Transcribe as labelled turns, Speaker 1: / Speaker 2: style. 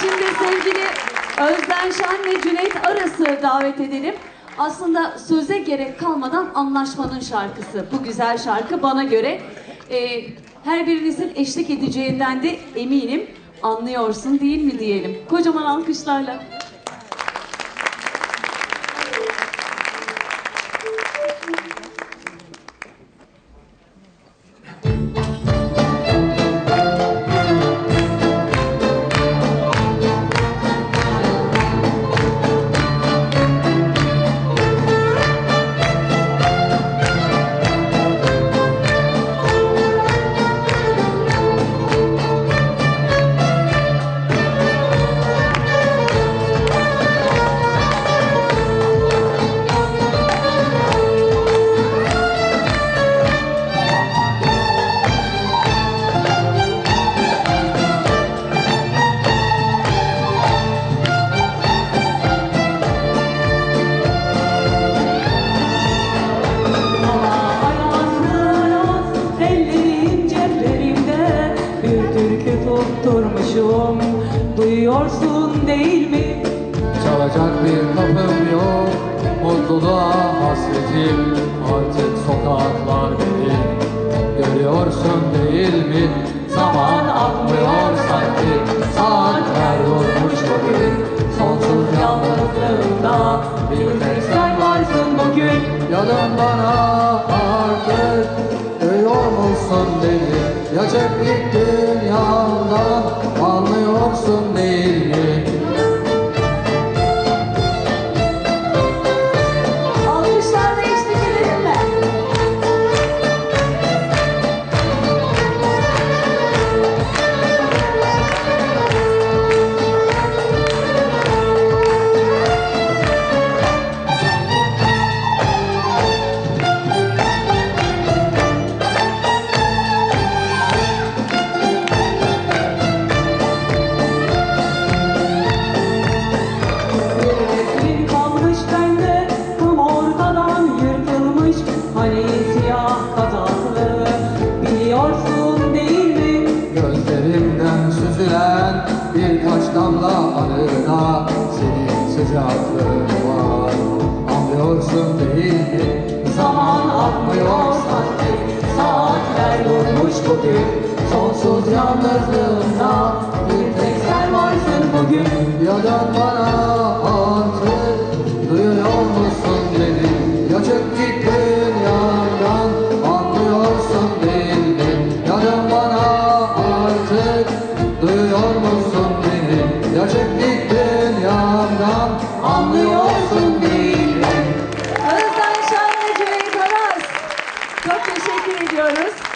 Speaker 1: Şimdi sevgili Özden Şen ve Cüneyt Aras'ı davet edelim. Aslında söze gerek kalmadan anlaşmanın şarkısı. Bu güzel şarkı bana göre. Ee, her birinizin eşlik edeceğinden de eminim. Anlıyorsun değil mi diyelim. Kocaman alkışlarla.
Speaker 2: Duyuyorsun değil mi?
Speaker 3: Çalacak bir kapım yok Mutluluğa hasretim. Artık sokaklar benim Görüyorsun değil mi? Zaman akmıyor sanki. Saatler durmuş bugün
Speaker 2: Sonsuz yalnızlığımda Bir tek sen varsın bugün.
Speaker 3: Yalın bana Duyuyor musun beni Ya çek git dünyadan Anlıyorsun değil mi süzülen birkaç damla anıda Senin sıcaklığın var. Anlıyorsun değil mi?
Speaker 2: Zaman akmıyor sanki. Saatler durmuş bugün. Sonsuz yalnızlığında Bir tek sen varsın bugün.
Speaker 3: Ya dön dünyadan Anlıyorsun değil mi?
Speaker 1: Şen ve. Çok teşekkür ediyoruz.